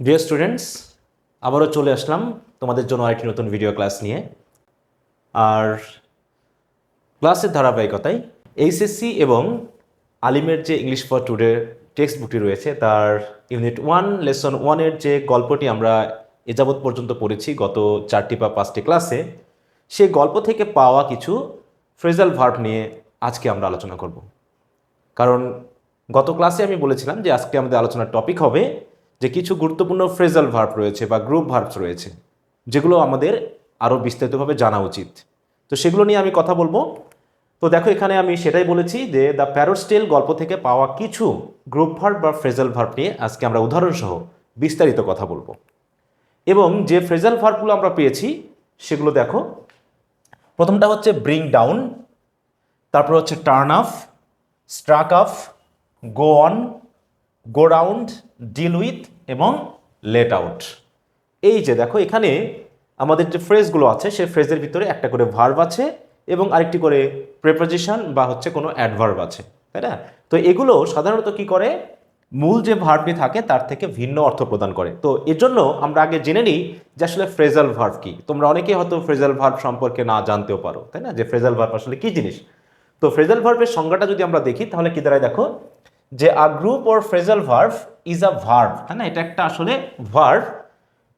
Dear students আবারও চলে আসলাম তোমাদের জন্য আরেকটি নতুন ভিডিও ক্লাস নিয়ে। আর ক্লাসের ধারাবাহিকতায় এইচএসসি এবং আলিমের যে ইংলিশ ফর টুডে টেক্সট বুকটি রয়েছে, তার ইউনিট ওয়ান লেসন ওয়ানের যে গল্পটি আমরা এ যাবৎ পর্যন্ত পড়েছি গত চারটি বা পাঁচটি ক্লাসে সেই গল্প থেকে পাওয়া কিছু ফ্রেজাল ভার্ব নিয়ে আজকে আমরা আলোচনা করব। কারণ গত ক্লাসে আমি বলেছিলাম যে আজকে আমাদের আলোচনার টপিক হবে যে কিছু গুরুত্বপূর্ণ ফ্রেজাল ভার্ব রয়েছে বা গ্রুপ ভার্বস রয়েছে, যেগুলো আমাদের আরও বিস্তারিতভাবে জানা উচিত। তো সেগুলো নিয়ে আমি কথা বলব। তো দেখো, এখানে আমি সেটাই বলেছি যে দ্য প্যারোস্টেল গল্প থেকে পাওয়া কিছু গ্রুপ ভার্ব বা ফ্রেজাল ভার্ব নিয়ে আজকে আমরা উদাহরণসহ বিস্তারিত কথা বলব। এবং যে ফ্রেজাল ভার্বগুলো আমরা পেয়েছি, সেগুলো দেখো। প্রথমটা হচ্ছে ব্রিং ডাউন তারপর হচ্ছে turn off struck off go on go round deal with এবং লেট আউট এই যে দেখো, এখানে আমাদের যে ফ্রেজগুলো আছে, সেই ফ্রেজের ভিতরে একটা করে ভার্ব আছে এবং আরেকটি করে প্রেপোজিশন বা হচ্ছে কোনো অ্যাডভার্ব আছে, তাই না? তো এগুলো সাধারণত কি করে? মূল যে ভার্বটি থাকে, তার থেকে ভিন্ন অর্থ প্রদান করে। তো এর জন্য আমরা আগে জেনে নিই যে আসলে ফ্রেজাল ভার্ব কি। তোমরা অনেকেই হয়তো ফ্রেজাল ভার্ব সম্পর্কে না জানতেও পারো, তাই না? যে ফ্রেজাল ভার্ব আসলে কি জিনিস? তো ফ্রেজাল ভার্বের সংজ্ঞাটা যদি আমরা দেখি, তাহলে কি দাঁড়ায় দেখো? যে a group or phrasal verb is a verb তাই না? এটা একটা আসলে verb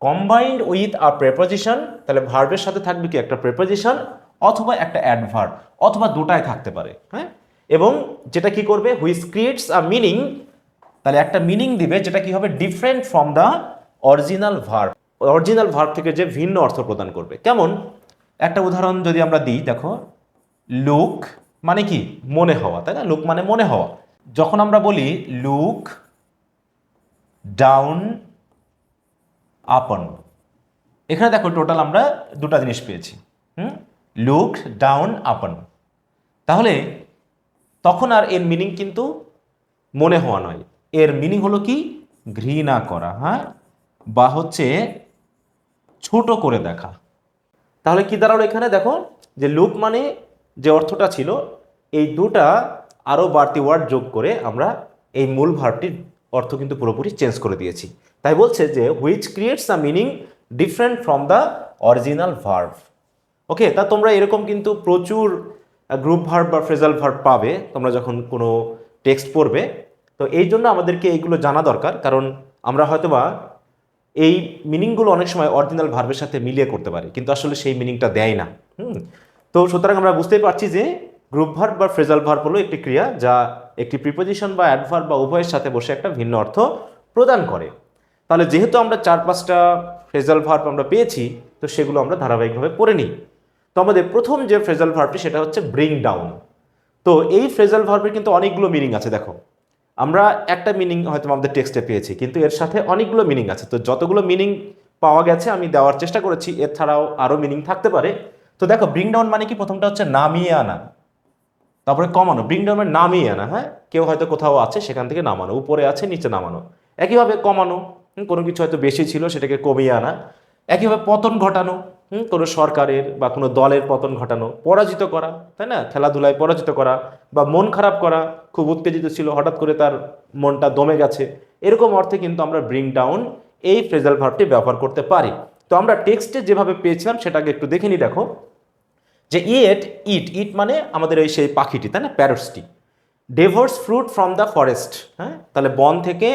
combined with a preposition তাহলে ভার্ভের সাথে থাকবে কি? একটা প্রেপোজিশন অথবা একটা অ্যাডভার্ব অথবা দুটায় থাকতে পারে হ্যাঁ? এবং যেটা কি করবে? হুইচ ক্রিয়েটস আ মিনিং তাহলে একটা মিনিং দিবে, যেটা কি হবে? Different from the original verb original verb থেকে যে ভিন্ন অর্থ প্রদান করবে। কেমন? একটা উদাহরণ যদি আমরা দিই, দেখো লুক মানে কি? মনে হওয়া, তাই না? লুক মানে মনে হওয়া। যখন আমরা বলি লুক ডাউন আপন এখানে দেখো টোটাল আমরা দুটা জিনিস পেয়েছি, হুম? লুক ডাউন আপন তাহলে তখন আর এর মিনিং কিন্তু মনে হওয়া নয়। এর মিনিং হলো কি? ঘৃণা করা হ্যাঁ? বা হচ্ছে ছোট করে দেখা। তাহলে কি দাঁড়াল এখানে? দেখো যে লুক মানে যে অর্থটা ছিল, এই দুটা আরও বাড়তি ওয়ার্ড যোগ করে আমরা এই মূল ভার্বটির অর্থ কিন্তু পুরোপুরি চেঞ্জ করে দিয়েছি। তাই বলছে যে which creates a meaning different from the original verb okay, তা তোমরা এরকম কিন্তু প্রচুর গ্রুপ ভার্ব বা ফ্রেজাল ভার্ব পাবে, তোমরা যখন কোনো টেক্সট পড়বে। তো এই জন্য আমাদেরকে এইগুলো জানা দরকার, কারণ আমরা হয়তোবা এই মিনিংগুলো অনেক সময় অরিজিনাল ভার্বের সাথে মিলিয়ে করতে পারি, কিন্তু আসলে সেই মিনিংটা দেয় না। হুম, তো সুতরাং আমরা বুঝতেই পারছি যে গ্রুপ ভার্ব বা ফ্রেজাল ভার্ব হলো একটি ক্রিয়া যা একটি প্রিপোজিশন বা অ্যাডভার্ব বা উভয়ের সাথে বসে একটা ভিন্ন অর্থ প্রদান করে। তাহলে যেহেতু আমরা চার পাঁচটা ফ্রেজাল ভার্ব আমরা পেয়েছি, তো সেগুলো আমরা ধারাবাহিকভাবে পড়ে নিই। তো আমাদের প্রথম যে ফ্রেজাল ভার্বটি সেটা হচ্ছে ব্রিং ডাউন তো এই ফ্রেজাল ভার্বের কিন্তু অনেকগুলো মিনিং আছে, দেখো। আমরা একটা মিনিং হয়তো আমাদের টেক্সটে পেয়েছি, কিন্তু এর সাথে অনেকগুলো মিনিং আছে। তো যতগুলো মিনিং পাওয়া গেছে, আমি দেওয়ার চেষ্টা করেছি। এর ছাড়াও আরও মিনিং থাকতে পারে। তো দেখো ব্রিং ডাউন মানে কি? প্রথমটা হচ্ছে নামিয়ে আনা। তারপরে কমানো ডাউন মানে নামিয়ে আনা হ্যাঁ? কেউ হয়তো কোথাও আছে সেখান থেকে নামানো উপরে আছে নিচে নামানো। একইভাবে কমানো হুম, কোনো কিছু হয়তো বেশি ছিল সেটাকে কমিয়ে আনা। একইভাবে পতন ঘটানো হুম, কোনো সরকারের বা কোনো দলের পতন ঘটানো পরাজিত করা তাই না? খেলাধুলায় পরাজিত করা বা মন খারাপ করা খুব উত্তেজিত ছিল হঠাৎ করে তার মনটা দমে গেছে। এরকম অর্থে কিন্তু আমরা ব্রিং ডাউন এই ফ্রেজাল ভার্বটি ব্যবহার করতে পারি। তো আমরা টেক্সটে যেভাবে পেয়েছিলাম সেটাকে একটু দেখে নিই দেখো। যে ইট ইট ইট মানে আমাদের ওই সেই পাখিটি, তাই না? প্যারটসটি devours fruit from the forest হ্যাঁ? তাহলে বন থেকে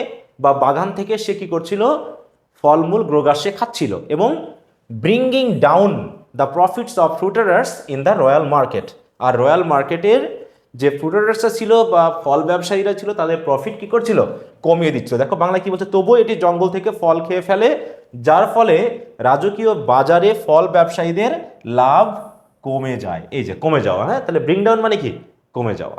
বা বাগান থেকে সে কি করছিল? ফলমূল, গ্রোগার সে খাচ্ছিল এবং bringing down the profits of fruiterers in the royal market R royal মার্কেটের যে ফ্রুটারার্সরা ছিল বা ফল ব্যবসায়ীরা ছিল, তাদের প্রফিট কি করছিল? কমিয়ে দিচ্ছিল। দেখো বাংলা কি বলছে, তবুও এটি জঙ্গল থেকে ফল খেয়ে ফেলে, যার ফলে রাজকীয় বাজারে ফল ব্যবসায়ীদের লাভ কমে যায়। এই যে কমে যাওয়া হ্যাঁ? তাহলে ব্রিং ডাউন মানে কি? কমে যাওয়া।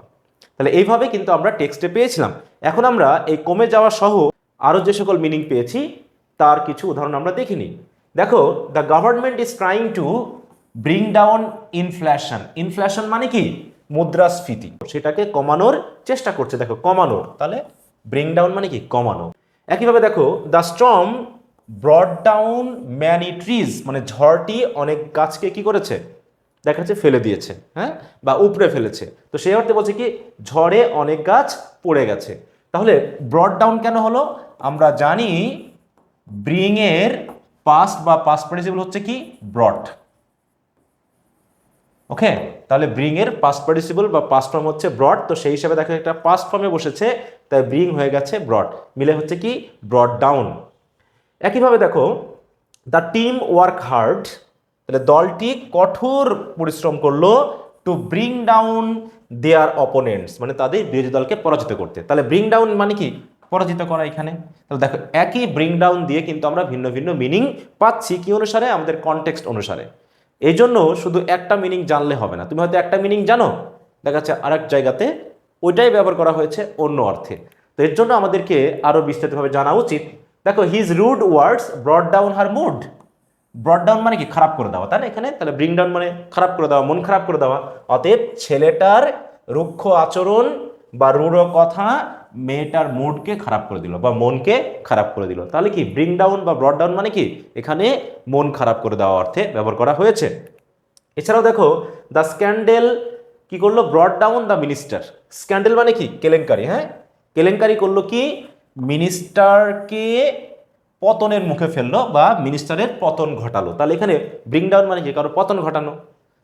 তাহলে এইভাবে কিন্তু আমরা টেক্সটে পেয়েছিলাম। এখন আমরা এই কমে যাওয়া সহ আরও যে সকল মিনিং পেয়েছি, তার কিছু উদাহরণ আমরা দেখে নিই। দেখো the government is trying to bring down inflation inflation মানে কি? মুদ্রাস্ফীতি। সেটাকে কমানোর চেষ্টা করছে। দেখো, কমানোর। তাহলে ব্রিং ডাউন মানে কি? কমানো। একইভাবে দেখো the storm brought down many trees মানে ঝড়টি অনেক গাছকে কি করেছে? দেখা যাচ্ছে ফেলে দিয়েছে হ্যাঁ? বা উপড়ে ফেলেছে। তো সেই অর্থে বলছে কি, ঝড়ে অনেক গাছ পড়ে গেছে। তাহলে ব্রড ডাউন কেন হলো? আমরা জানি ব্রিং এর পাস্ট বা পাস্ট পার্টিসিপল হচ্ছে কি? ব্রড ওকে তাহলে ব্রিং এর পাস্ট পার্টিসিপল বা পাস্ট ফর্ম হচ্ছে ব্রড তো সেই হিসাবে দেখো একটা পাস্ট ফর্মে বসেছে, তাই ব্রিং হয়ে গেছে ব্রড মিলে হচ্ছে কি ব্রড ডাউন একইভাবে দেখো দ্য টিম ওয়ার্ক হার্ড তাহলে দলটি কঠোর পরিশ্রম করল to bring down their opponents মানে তাদের বিরোধী দলকে পরাজিত করতে। তাহলে ব্রিং ডাউন মানে কি? পরাজিত করা এখানে। তাহলে দেখো, একই ব্রিং ডাউন দিয়ে কিন্তু আমরা ভিন্ন ভিন্ন মিনিং পাচ্ছি কি অনুসারে? আমাদের কনটেক্সট অনুসারে। এই জন্য শুধু একটা মিনিং জানলে হবে না। তুমি হয়তো একটা মিনিং জানো, দেখা যাচ্ছে আর এক জায়গাতে ওইটাই ব্যবহার করা হয়েছে অন্য অর্থে। তো এর জন্য আমাদেরকে আরও বিস্তারিতভাবে জানা উচিত। দেখো his rude words brought down her mood brought down মানে কি? খারাপ করে দেওয়া না এখানে? তাহলে ব্রিং ডাউন মানে খারাপ করে দেওয়া, মন খারাপ করে দেওয়া। অতএব ছেলেটার রুক্ষ আচরণ বা রূঢ় কথা মেয়েটার মুডকে খারাপ করে দিল বা মনকে খারাপ করে দিল। তাহলে কি? ব্রিং ডাউন বা ব্রড ডাউন মানে কি? এখানে মন খারাপ করে দেওয়া অর্থে ব্যবহার করা হয়েছে। এছাড়াও দেখো দ্য স্ক্যান্ডেল কি করল? Brought down the minister scandal মানে কি? কেলেঙ্কারি হ্যাঁ? কেলেঙ্কারি করল কি? মিনিস্টারকে পতনের মুখে ফেলল বা মিনিস্টারের পতন ঘটালো। তাহলে এখানে ব্রিং ডাউন মানে কি কারও পতন ঘটানো।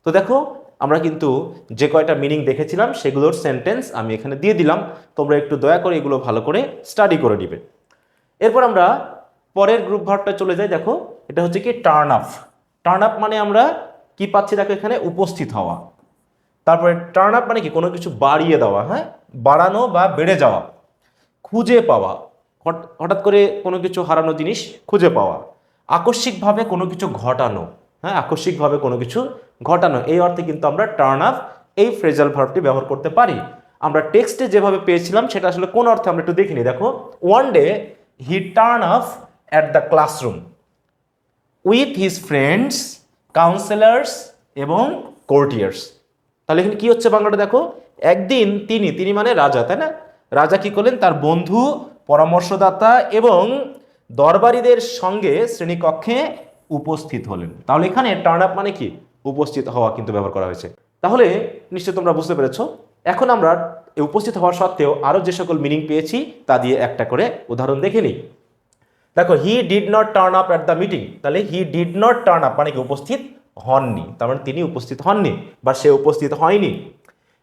তো দেখো, আমরা কিন্তু যে কয়টা মিনিং দেখেছিলাম, সেগুলোর সেন্টেন্স আমি এখানে দিয়ে দিলাম। তোমরা একটু দয়া করে এগুলো ভালো করে স্টাডি করে নিবে। এরপর আমরা পরের গ্রুপ ভার্বটা চলে যাই। দেখো, এটা হচ্ছে কি টার্ন আপ টার্ন আপ মানে আমরা কি পাচ্ছি? দেখো এখানে উপস্থিত হওয়া। তারপরে টার্ন আপ মানে কি? কোনো কিছু বাড়িয়ে দেওয়া হ্যাঁ? বাড়ানো বা বেড়ে যাওয়া। খুঁজে পাওয়া। হঠাৎ করে কোনো কিছু হারানো জিনিস খুঁজে পাওয়া। আকস্মিকভাবে কোনো কিছু ঘটানো। হ্যাঁ আকস্মিকভাবে কোনো কিছু ঘটানো। এই অর্থে কিন্তু আমরা টার্ন আপ এই ফ্রেজাল ভার্বটি ব্যবহার করতে পারি। আমরা টেক্সটে যেভাবে পেয়েছিলাম, সেটা আসলে কোন অর্থে আমরা একটু দেখিনি। দেখো one day he turn up at the classroom with his friends counsellors এবং কোর্টিয়ার্স তাহলে এখানে কী হচ্ছে বাংলাটা দেখো? একদিন তিনি তিনি মানে রাজা, তাই না? রাজা কি করলেন? তার বন্ধু পরামর্শদাতা এবং দরবারীদের সঙ্গে শ্রেণীকক্ষে উপস্থিত হলেন। তাহলে এখানে টার্ন আপ মানে কি? উপস্থিত হওয়া কিন্তু ব্যবহার করা হয়েছে। তাহলে নিশ্চয় তোমরা বুঝতে পেরেছ। এখন আমরা উপস্থিত হওয়া সত্ত্বেও আরও যে সকল মিনিং পেয়েছি, তা দিয়ে একটা করে উদাহরণ দেখে নিই। দেখো he did not turn up at the meeting তাহলে he did not turn up মানে কি? উপস্থিত হননি। তার মানে তিনি উপস্থিত হননি বা সে উপস্থিত হয়নি।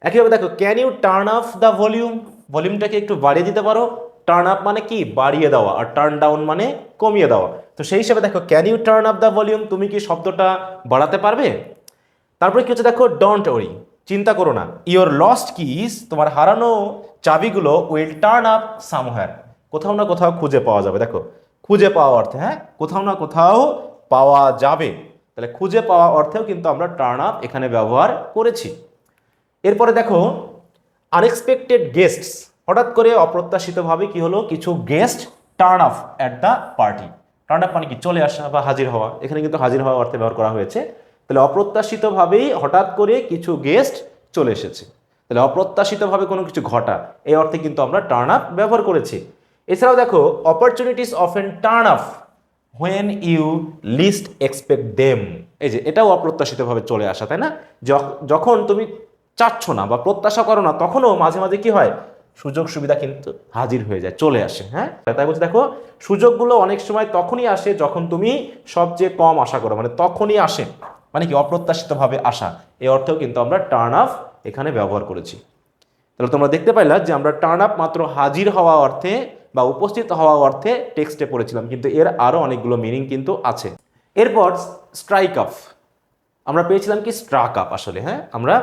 একইভাবে দেখো can you turn up the volume ভলিউমটাকে একটু বাড়িয়ে দিতে পারো। টার্ন আপ মানে কি? বাড়িয়ে দেওয়া আর টার্ন ডাউন মানে কমিয়ে দেওয়া। তো সেই হিসাবে দেখো can you turn up the volume তুমি কি শব্দটা বাড়াতে পারবে? তারপরে কি হচ্ছে দেখো ডোন্ট ওরি চিন্তা করো না। ইওর লস্ট কিস তোমার হারানো চাবিগুলো উইল টার্ন আপ সামহার কোথাও না কোথাও খুঁজে পাওয়া যাবে, দেখো। খুঁজে পাওয়া অর্থে হ্যাঁ? কোথাও না কোথাও পাওয়া যাবে। তাহলে খুঁজে পাওয়া অর্থেও কিন্তু আমরা টার্ন আপ এখানে ব্যবহার করেছি। এরপরে দেখো আনএক্সপেক্টেড গেস্টস হঠাৎ করে অপ্রত্যাশিতভাবে কি হলো? কিছু guest turn up at the party turn up মানে কি? চলে আসা বা হাজির হওয়া। এখানে কিন্তু হাজির হওয়া অর্থে ব্যবহার করা হয়েছে। তাহলে অপ্রত্যাশিতভাবেই হঠাৎ করে কিছু গেস্ট চলে এসেছে। তাহলে অপ্রত্যাশিতভাবে কোনো কিছু ঘটা, এই অর্থে কিন্তু আমরা টার্ন আপ ব্যবহার করেছি। এছাড়াও দেখো opportunities often turn up when you least expect them এই যে, এটাও অপ্রত্যাশিতভাবে চলে আসা, তাই না? যখ- যখন তুমি চাচ্ছ না বা প্রত্যাশা করো না, তখনও মাঝে মাঝে কি হয়? সুযোগ সুবিধা কিন্তু হাজির হয়ে যায়, চলে আসে হ্যাঁ? তাই বলছি, দেখো, সুযোগগুলো অনেক সময় তখনই আসে যখন তুমি সবচেয়ে কম আশা করো মানে তখনই আসে মানে কি, অপ্রত্যাশিতভাবে আসা। এই অর্থেও কিন্তু আমরা টার্ন আপ এখানে ব্যবহার করেছি। তাহলে তোমরা দেখতে পাইলা যে আমরা টার্ন আপ মাত্র হাজির হওয়া অর্থে বা উপস্থিত হওয়া অর্থে টেক্সটে পড়েছিলাম, কিন্তু এর আরও অনেকগুলো মিনিং কিন্তু আছে। এরপর স্ট্রাইক আপ আমরা পেয়েছিলাম কি স্ট্রাক আপ আসলে হ্যাঁ? আমরা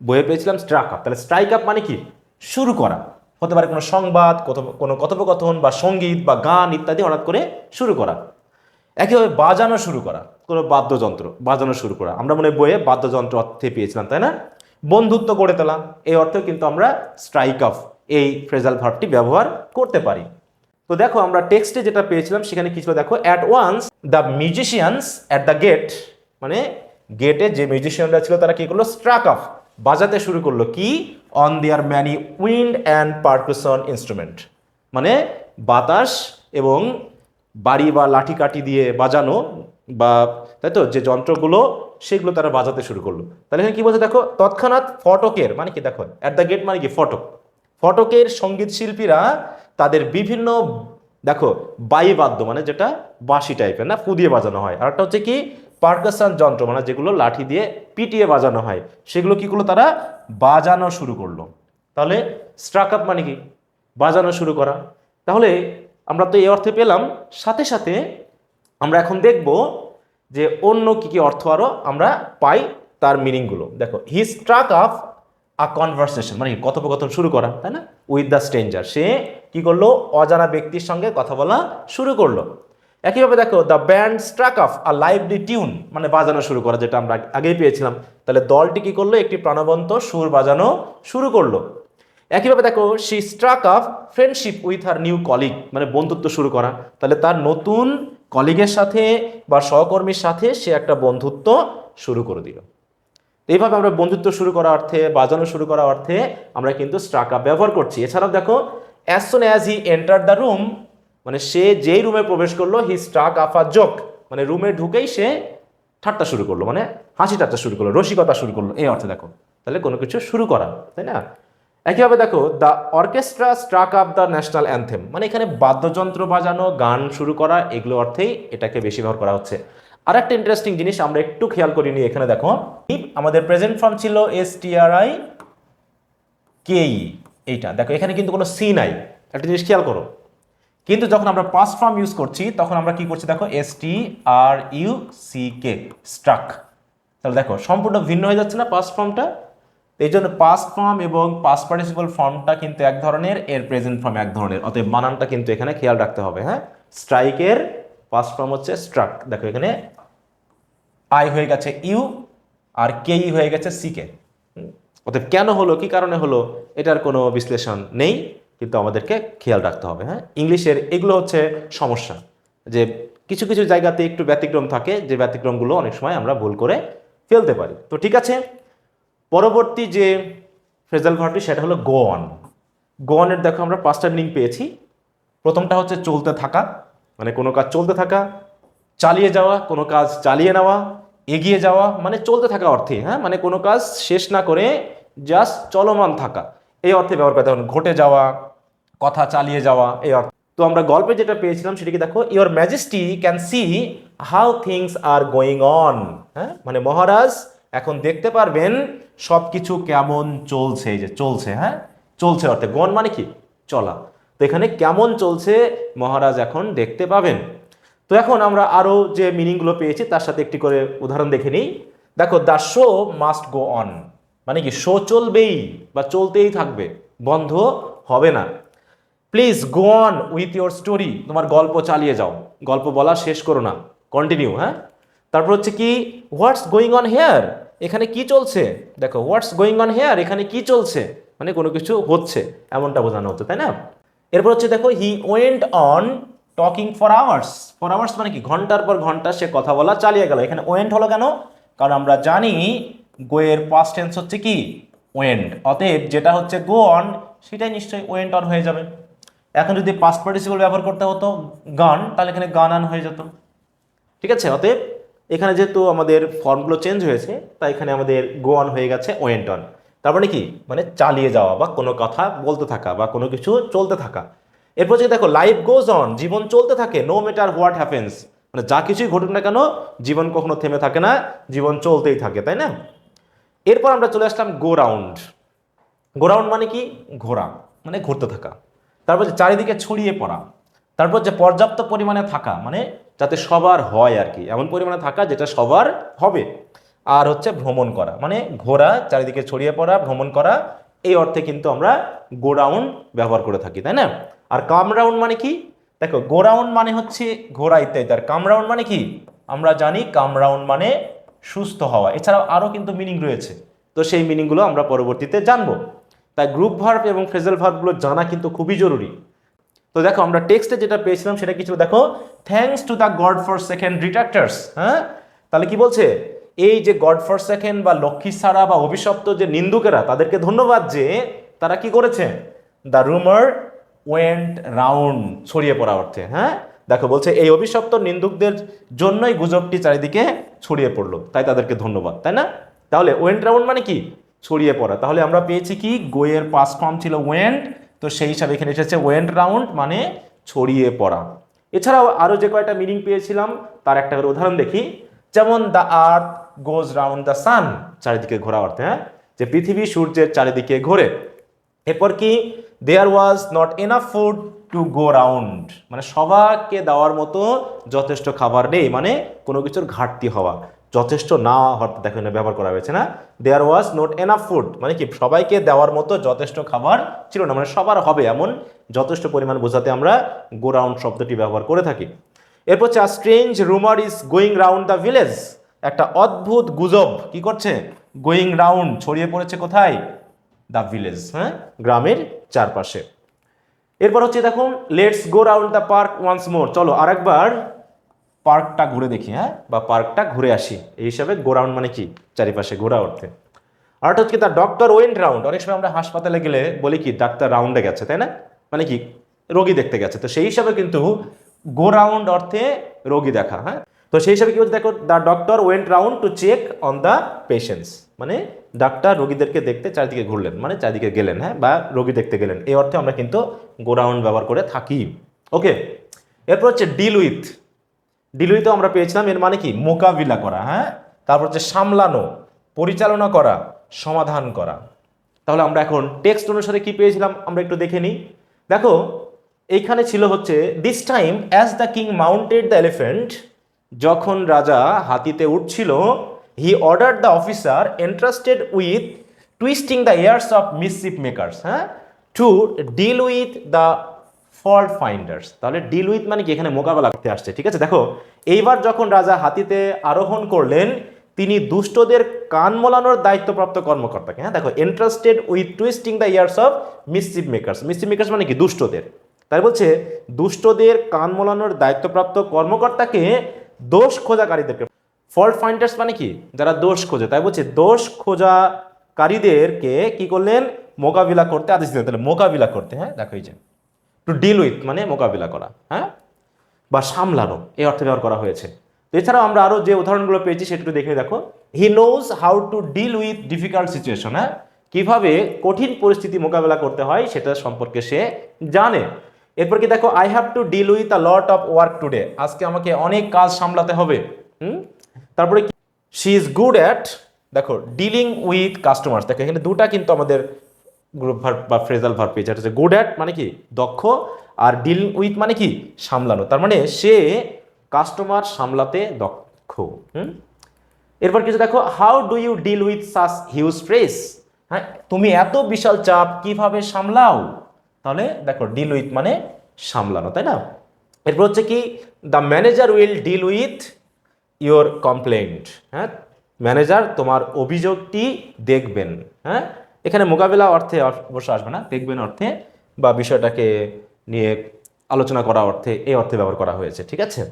বইয়ে পেয়েছিলাম স্ট্রাক আপ তাহলে স্ট্রাইক আপ মানে কি? শুরু করা। হতে পারে কোনো সংবাদ কোনো কথোপকথন বা সংগীত বা গান ইত্যাদি হঠাৎ করে শুরু করা। একইভাবে বাজানো শুরু করা, কোনো বাদ্যযন্ত্র বাজানো শুরু করা। আমরা মনে বইয়ে বাদ্যযন্ত্র অর্থে পেয়েছিলাম, তাই না? বন্ধুত্ব গড়ে তোলা, এই অর্থেও কিন্তু আমরা স্ট্রাইক অফ এই ফ্রেজাল ভার্বটি ব্যবহার করতে পারি। তো দেখো, আমরা টেক্সটে যেটা পেয়েছিলাম, সেখানে কি ছিল? দেখো at once the musicians at the gate মানে গেটে যে মিউজিশিয়ানরা ছিল, তারা কি করল? স্ট্রাক অফ বাজাতে শুরু করল। কি? On there many wind and percussion instrument মানে বাতাস এবং বাড়ি বা লাঠি কাঠি দিয়ে বাজানো বা, তাই তো, যে যন্ত্রগুলো, সেগুলো তারা বাজাতে শুরু করল। তাহলে এখানে কি বলছে দেখো, তৎক্ষণাৎ ফটকের মানে কি দেখো অ্যাট দ্য গেট মানে কি, ফটক। ফটকের সংগীত শিল্পীরা তাদের বিভিন্ন, দেখো, বাই বাদ্য মানে যেটা বাঁশি টাইপের না, ফু দিয়ে বাজানো হয়। আর একটা হচ্ছে কি পার্কাসান যন্ত্র মানে যেগুলো লাঠি দিয়ে পিটিয়ে বাজানো হয়, সেগুলো কি করল তারা? বাজানো শুরু করল। তাহলে স্ট্রাক আপ মানে কি? বাজানো শুরু করা। তাহলে আমরা তো এই অর্থে পেলাম, সাথে সাথে আমরা এখন দেখব যে অন্য কি কি অর্থ আরও আমরা পাই তার মিনিংগুলো দেখো he struck up a conversation মানে কথোপকথন শুরু করা, তাই না? উইথ দ্য স্ট্রেঞ্জার সে কি করল? অজানা ব্যক্তির সঙ্গে কথা বলা শুরু করল। একইভাবে দেখো the band struck off a lively tune মানে বাজানো শুরু করা, যেটা আমরা আগেই পেয়েছিলাম। তাহলে দলটি কি করল? একটি প্রাণবন্ত সুর বাজানো শুরু করল। একইভাবে দেখো she struck off friendship with her new colleague মানে বন্ধুত্ব শুরু করা। তাহলে তার নতুন কলিগের সাথে বা সহকর্মীর সাথে সে একটা বন্ধুত্ব শুরু করে দিল। এইভাবে আমরা বন্ধুত্ব শুরু করা অর্থে, বাজানো শুরু করা অর্থে আমরা কিন্তু স্ট্রাক আপ ব্যবহার করছি। এছাড়াও দেখো as soon as he enter the room মানে সে যেই রুমে প্রবেশ করল he struck up a joke মানে রুমে ঢুকেই সে ঠাট্টা শুরু করল মানে হাসি ঠাট্টা শুরু করল, রসিকতা শুরু করল, এই অর্থে দেখো। তাহলে কোনো কিছু শুরু করা, তাই না? একইভাবে দেখো the orchestra struck up the national anthem মানে এখানে বাদ্যযন্ত্র বাজানো, গান শুরু করা, এগুলো অর্থেই এটাকে বেশি ব্যবহার করা হচ্ছে। আর একটা ইন্টারেস্টিং জিনিস আমরা একটু খেয়াল করি নি এখানে দেখো। আমাদের প্রেজেন্ট ফর্ম ছিল S T R I K এইটা। দেখো, এখানে কিন্তু কোনো সি নাই। একটা জিনিস খেয়াল করো। কিন্তু যখন আমরা পাস্ট ফর্ম ইউজ করছি, তখন আমরা কি করছি দেখো S T R U C K struck তাহলে দেখো, সম্পূর্ণ ভিন্ন হয়ে যাচ্ছে না পাস্ট ফর্মটা এই জন্য পাস্ট ফর্ম এবং পাস্ট পার্টিসিপাল ফর্মটা কিন্তু এক ধরনের, এর প্রেজেন্ট ফর্ম এক ধরনের। অতএব বানানটা কিন্তু এখানে খেয়াল রাখতে হবে হ্যাঁ? স্ট্রাইকের পাস্ট ফর্ম হচ্ছে স্ট্রাক দেখো এখানে আই হয়ে গেছে ইউ আর কেই হয়ে গেছে সিকে অতএব কেন হলো, কি কারণে হলো, এটার কোনো বিশ্লেষণ নেই। কিন্তু আমাদেরকে খেয়াল রাখতে হবে হ্যাঁ? ইংলিশের এগুলো হচ্ছে সমস্যা, যে কিছু কিছু জায়গাতে একটু ব্যতিক্রম থাকে, যে ব্যতিক্রমগুলো অনেক সময় আমরা ভুল করে ফেলতে পারি। তো ঠিক আছে, পরবর্তী যে ফ্রেজাল ঘরটি সেটা হলো গো অন গো অনের দেখো আমরা পাঁচটা মিনিং পেয়েছি। প্রথমটা হচ্ছে চলতে থাকা মানে কোনো কাজ চলতে থাকা, চালিয়ে যাওয়া, কোনো কাজ চালিয়ে নেওয়া, এগিয়ে যাওয়া মানে চলতে থাকা অর্থে হ্যাঁ? মানে কোনো কাজ শেষ না করে জাস্ট চলমান থাকা। এই অর্থে ব্যবহার করতে হবে ঘটে যাওয়া, কথা চালিয়ে যাওয়া, এই অর্থ। তো আমরা গল্পে যেটা পেয়েছিলাম সেটাকে দেখো your majesty can see how things are going on হ্যাঁ? মানে মহারাজ এখন দেখতে পারবেন সব কিছু কেমন চলছে যে চলছে হ্যাঁ? চলছে অর্থে। গন মানে কি? চলা। তো এখানে কেমন চলছে মহারাজ এখন দেখতে পাবেন। তো এখন আমরা আরও যে মিনিংগুলো পেয়েছি, তার সাথে একটি করে উদাহরণ দেখে নিই। দেখো the show must go on মানে কি শো চলবেই বা চলতেই থাকবে, বন্ধ হবে না। Please go on with your story তোমার গল্প চালিয়ে যাও। গল্প বলা শেষ করো না। কন্টিনিউ হ্যাঁ? তারপর হচ্ছে কি হোয়াটস গোয়িং অন হেয়ার এখানে কি চলছে? দেখো হোয়াটস গোয়িং অন হেয়ার এখানে কি চলছে? মানে কোনো কিছু হচ্ছে, এমনটা বোঝানো হচ্ছে, তাই না? এরপর হচ্ছে দেখো he went on talking for hours for hours মানে কি, ঘণ্টার পর ঘণ্টা সে কথা বলা চালিয়ে গেল। এখানে ওয়েন্ট হলো কেন? কারণ আমরা জানি গোয়ের পাস্ট টেন্স হচ্ছে কি? ওয়েন্ট অতএব যেটা হচ্ছে গো অন সেটাই নিশ্চয়ই ওয়েন্ট অন হয়ে যাবে। এখন যদি পাস্ট পার্টিসিপল ব্যবহার করতে হতো গান তাহলে এখানে গান আন হয়ে যেত। ঠিক আছে? অতএব এখানে যেহেতু আমাদের ফর্মগুলো চেঞ্জ হয়েছে, তাই এখানে আমাদের গো অন হয়ে গেছে ওয়েন্ট অন তার মানে কি? মানে চালিয়ে যাওয়া বা কোনো কথা বলতে থাকা বা কোনো কিছু চলতে থাকা। এরপর যদি দেখো লাইফ গোজ অন জীবন চলতে থাকে নো ম্যাটার হোয়াট হ্যাপেন্স মানে যা কিছুই ঘটুক না কেন, জীবন কখনো থেমে থাকে না, জীবন চলতেই থাকে, তাই না? এরপর আমরা চলে আসলাম গো রাউন্ড গো রাউন্ড মানে কি? ঘোরা মানে ঘুরতে থাকা। তারপর যে চারিদিকে ছড়িয়ে পড়া, তারপর যে পর্যাপ্ত পরিমাণে থাকা মানে যাতে সবার হয় আর কি। এমন পরিমাণে থাকা যেটা সবার হবে। আর হচ্ছে ভ্রমণ করা মানে ঘোরা, চারিদিকে ছড়িয়ে পড়া, ভ্রমণ করা, এই অর্থে কিন্তু আমরা গো ব্যবহার করে থাকি, তাই না? আর কাম রাউন্ড মানে কি? দেখো গো মানে হচ্ছে ঘোরা ইত্যাদি। আর কাম রাউন্ড মানে কি? আমরা জানি কাম রাউন্ড মানে সুস্থ হওয়া। এছাড়াও আরও কিন্তু মিনিং রয়েছে। তো সেই মিনিংগুলো আমরা পরবর্তীতে জানব। তাই গ্রুপ ভার্ব এবং ফ্রেজাল ভার্বগুলো জানা কিন্তু খুবই জরুরি। তো দেখো, আমরা টেক্সটে যেটা পেয়েছিলাম সেটা কিছু দেখো thanks to the god for second retractors হ্যাঁ? তাহলে কি বলছে? এই যে গড ফর সেকেন্ড বা লক্ষ্মী ছাড়া বা অভিশপ্ত যে নিন্দুকেরা, তাদেরকে ধন্যবাদ যে তারা কি করেছে? দ্য রুমার ওয়েন্ট রাউন্ড ছড়িয়ে পড়া অর্থে হ্যাঁ? দেখো, বলছে, এই অভিশপ্ত নিন্দুকদের জন্যই গুজবটি চারিদিকে ছড়িয়ে পড়ল। তাই তাদেরকে ধন্যবাদ, তাই না? তাহলে ওয়েন্ট রাউন্ড মানে কি? ছড়িয়ে পড়া। তাহলে আমরা পেয়েছি কি? গোয়ের পাস ফর্ম ছিল ওয়েন্ট তো সেই হিসাবে এখানে এসেছে ওয়েন্ট রাউন্ড মানে ছড়িয়ে পড়া। এছাড়াও আরও যে কয়টা মিনিং পেয়েছিলাম, তার একটা করে উদাহরণ দেখি। যেমন the earth goes round the sun চারিদিকে ঘোরা অর্থে হ্যাঁ? যে পৃথিবী সূর্যের চারিদিকে ঘোরে। এরপর কি? There was not enough food to go round মানে সবাইকে দেওয়ার মতো যথেষ্ট খাবার নেই মানে কোনো কিছুর ঘাটতি হওয়া। যথেষ্ট না হওয়ার, দেখো এখানে ব্যবহার করা হয়েছে না? There was not enough food মানে কি সবাইকে দেওয়ার মতো যথেষ্ট খাবার ছিল না মানে সবার হবে এমন যথেষ্ট পরিমাণ বোঝাতে আমরা গো রাউন্ড শব্দটি ব্যবহার করে থাকি। এরপর হচ্ছে strange rumour is going round the village একটা অদ্ভুত গুজব, কি করছে? গোয়িং রাউন্ড ছড়িয়ে পড়েছে কোথায়? দ্য ভিলেজ হ্যাঁ? গ্রামের চারপাশে। এরপর হচ্ছে দেখুন let's go round the park once more চলো, আরেকবার পার্কটা ঘুরে দেখি হ্যাঁ? বা পার্কটা ঘুরে আসি। এই হিসাবে গো রাউন্ড মানে কি? চারিপাশে ঘোরা অর্থে। আর হচ্ছে দ্য ডক্টর ওয়েন্ট রাউন্ড অনেক সময় আমরা হাসপাতালে গেলে বলি কি, ডাক্তার রাউন্ডে গেছে, তাই না? মানে কি, রোগী দেখতে গেছে। তো সেই হিসাবে কিন্তু গো রাউন্ড অর্থে রোগী দেখা হ্যাঁ? তো সেই হিসাবে কি বলছে, দেখো the doctor went round to check on the patients মানে ডাক্তার রোগীদেরকে দেখতে চারিদিকে ঘুরলেন মানে চারিদিকে গেলেন হ্যাঁ বা রোগী দেখতে গেলেন। এই অর্থে আমরা কিন্তু গো রাউন্ড ব্যবহার করে থাকি। ওকে, এরপর হচ্ছে ডিল উইথ ডিল উইথও আমরা পেয়েছিলাম, এর মানে কি? মোকাবিলা করা হ্যাঁ? তারপর হচ্ছে সামলানো, পরিচালনা করা, সমাধান করা। তাহলে আমরা এখন টেক্সট অনুসারে কি পেয়েছিলাম? আমরা একটু দেখে নিই। দেখো, এইখানে ছিল হচ্ছে this time as the king mounted the elephant যখন রাজা হাতিতে উঠছিল he order the officer entrusted with twisting the ears of mischief makers হ্যাঁ to deal with the fault finders তাহলে ডিল উইথ মানে কি? এখানে মোকাবেলা করতে আসছে, ঠিক আছে? দেখো, এইবার যখন রাজা হাতিতে আরোহণ করলেন, তিনি দুষ্টদের কান মোলানোর দায়িত্বপ্রাপ্ত কর্মকর্তাকে হ্যাঁ? দেখো interested with twisting the ears of mischief makers mischief makers মানে কি? দুষ্টদের। তাই বলছে, দুষ্টদের কান মোলানোর দায়িত্বপ্রাপ্ত কর্মকর্তাকে দোষ খোঁজাকারীদেরকে ফল্ট ফাইন্ডার্স মানে কি? যারা দোষ খোঁজে। তাই বলছে, দোষ খোঁজাকারীদেরকে কি করলেন? মোকাবিলা করতে আদেশ দিলেন। তাহলে মোকাবিলা করতে হ্যাঁ? দেখো এই যে টু ডিল উইথ মানে মোকাবিলা করা হ্যাঁ? বা সামলানো, এই অর্থে ব্যবহার করা হয়েছে। তো এছাড়াও আমরা আরও যে উদাহরণগুলো পেয়েছি সেটা দেখে দেখো। He knows how to deal with difficult situation হ্যাঁ? কীভাবে কঠিন পরিস্থিতি মোকাবেলা করতে হয় সেটা সম্পর্কে সে জানে। এরপর কি দেখো I have to deal with a lot of work today আজকে আমাকে অনেক কাজ সামলাতে হবে। হুম? তারপরে শি ইজ গুড অ্যাট দেখো ডিলিং উইথ কাস্টমার্স দেখো, এখানে দুটা কিন্তু আমাদের গ্রুপ ভার্ব বা ফ্রেজাল ভার্ব পেয়েছে। হচ্ছে গুড অ্যাট মানে কি? দক্ষ। আর ডিল উইথ মানে কি? সামলানো। তার মানে সে কাস্টমার সামলাতে দক্ষ। হুম? এরপর কিছু দেখো how do you deal with such huge stress হ্যাঁ তুমি এত বিশাল চাপ কীভাবে সামলাও? তাহলে দেখো ডিল উইথ মানে সামলানো, তাই না? এরপর হচ্ছে কি the manager will deal with your complaint হ্যাঁ? ম্যানেজার তোমার অভিযোগটি দেখবেন হ্যাঁ? এখানে মোকাবেলা অর্থে অবশ্য আসবে না, দেখবেন অর্থে বা বিষয়টাকে নিয়ে আলোচনা করা অর্থে, এই অর্থে ব্যবহার করা হয়েছে, ঠিক আছে?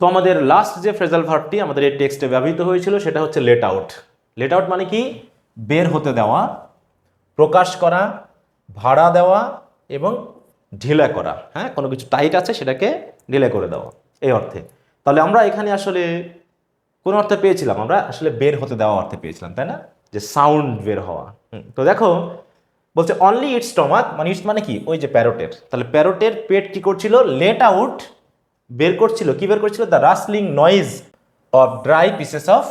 তো আমাদের লাস্ট যে ফ্রেজাল ভার্বটি আমাদের এই টেক্সটে ব্যবহৃত হয়েছিল, সেটা হচ্ছে লেট আউট লেট আউট মানে কি? বের হতে দেওয়া, প্রকাশ করা, ভাড়া দেওয়া এবং ঢিলা করা হ্যাঁ? কোনো কিছু টাইট আছে, সেটাকে ঢিলে করে দেওয়া, এই অর্থে। তাহলে আমরা এখানে আসলে কোন অর্থে পেয়েছিলাম? আমরা আসলে বের হতে দেওয়া অর্থে পেয়েছিলাম, তাই না? যে সাউন্ড বের হওয়া। তো দেখো, বলছে অনলি ইটস স্টমাক মানে ইটস মানে কি? ওই যে প্যারোটের। তাহলে প্যারোটের পেট কি করছিল? লেট আউট বের করছিল। কি বের করছিল? The rustling noise of dry pieces of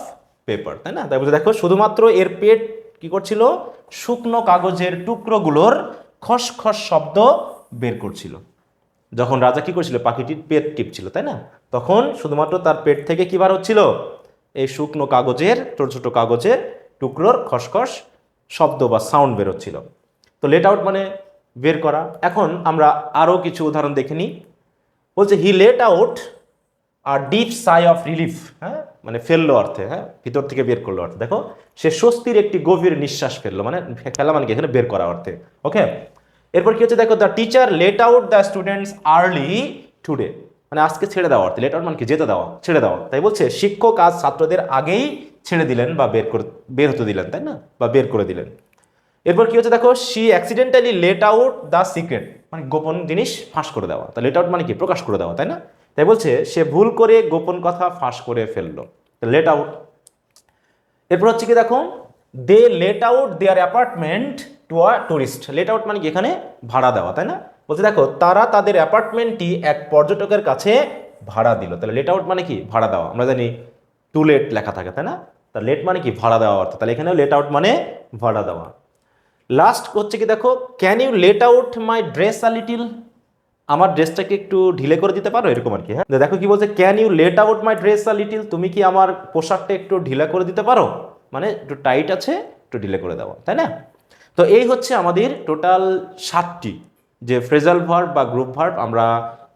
paper তাই না? তাই বলছে, দেখো, শুধুমাত্র এর পেট কি করছিল? শুকনো কাগজের টুকরোগুলোর খসখস শব্দ বের করছিল। যখন রাজা কি করছিল? পাখিটির পেট টিপছিল, তাই না? তখন শুধুমাত্র তার পেট থেকে কি বার হচ্ছিল? এই শুকনো কাগজের, ছোটো ছোটো কাগজের টুকরোর খসখস শব্দ বা সাউন্ড বেরোচ্ছিল তো লেট আউট মানে বের করা। এখন আমরা আরও কিছু উদাহরণ দেখে নিই। বলছে he let out a deep sigh of relief হ্যাঁ? মানে ফেলল অর্থে হ্যাঁ? ভিতর থেকে বের করল অর্থে। দেখো, সে স্বস্তির একটি গভীর নিঃশ্বাস ফেলল মানে ফেলা মানে কি? এখানে বের করা অর্থে। ওকে এরপর কি হচ্ছে? দেখো the teacher let out the students early today মানে আজকে ছেড়ে দেওয়া অর্থে লেট আউট মানে কি, যেতে দেওয়া, ছেড়ে দেওয়া। তাই বলছে, শিক্ষক আজ ছাত্রদের আগেই ছেড়ে দিলেন বা বের করে, বের হতে দিলেন, তাই না? বা বের করে দিলেন। এরপর কি হচ্ছে দেখো she accidentally let out the secret মানে গোপন জিনিস ফাঁস করে দেওয়া। তা লেট আউট মানে কি, প্রকাশ করে দেওয়া, তাই না? তাই বলছে, সে ভুল করে গোপন কথা ফাঁস করে ফেলল। লেট আউট এরপর হচ্ছে কি দেখো they let out their apartment to a tourist let out মানে কি, এখানে ভাড়া দেওয়া, তাই না? বলছে, দেখো, তারা তাদের অ্যাপার্টমেন্টটি এক পর্যটকের কাছে ভাড়া দিল। তাহলে লেট আউট মানে কি? ভাড়া দেওয়া। আমরা জানি টু লেট লেখা থাকে, তাই না? তা লেট মানে কি? ভাড়া দেওয়া অর্থ। তাহলে এখানেও লেট আউট মানে ভাড়া দেওয়া। লাস্ট হচ্ছে কি, দেখো can you let out my dress a little আমার ড্রেসটাকে একটু ঢিলে করে দিতে পারো? এরকম আর কি হ্যাঁ? দেখো কি বলছে can you let out my dress a little তুমি কি আমার পোশাকটা একটু ঢিলা করে দিতে পারো? মানে একটু টাইট আছে, একটু ঢিলে করে দেওয়া, তাই না? তো এই হচ্ছে আমাদের টোটাল সাতটি যে ফ্রেজাল ভার্ব বা গ্রুপ ভার্ব আমরা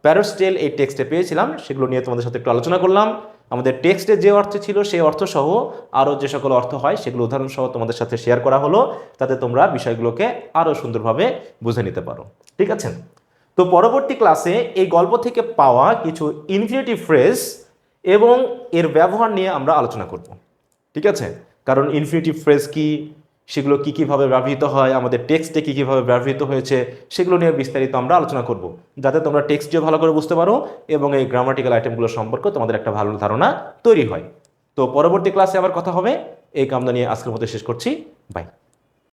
প্যারোস্টেল এই টেক্সটে পেয়েছিলাম, সেগুলো নিয়ে তোমাদের সাথে একটু আলোচনা করলাম। আমাদের টেক্সটে যে অর্থ ছিল সেই অর্থ সহ আরও যে সকল অর্থ হয় সেগুলো উদাহরণ সহ তোমাদের সাথে শেয়ার করা হলো, তাতে তোমরা বিষয়গুলোকে আরও সুন্দরভাবে বুঝে নিতে পারো। ঠিক আছে? তো পরবর্তী ক্লাসে এই গল্প থেকে পাওয়া কিছু ইনফিনিটিভ ফ্রেজ এবং এর ব্যবহার নিয়ে আমরা আলোচনা করব। ঠিক আছে? কারণ ইনফিনিটিভ ফ্রেজ কি? সেগুলো কী কীভাবে ব্যবহৃত হয়, আমাদের টেক্সটে কী কীভাবে ব্যবহৃত হয়েছে, সেগুলো নিয়ে বিস্তারিত আমরা আলোচনা করব। যাতে তোমরা টেক্সটিও ভালো করে বুঝতে পারো এবং এই গ্রামাটিক্যাল আইটেমগুলো সম্পর্কে তোমাদের একটা ভালো ধারণা তৈরি হয়। তো পরবর্তী ক্লাসে আবার কথা হবে। এই কামনা নিয়ে আজকের মতো শেষ করছি। বাই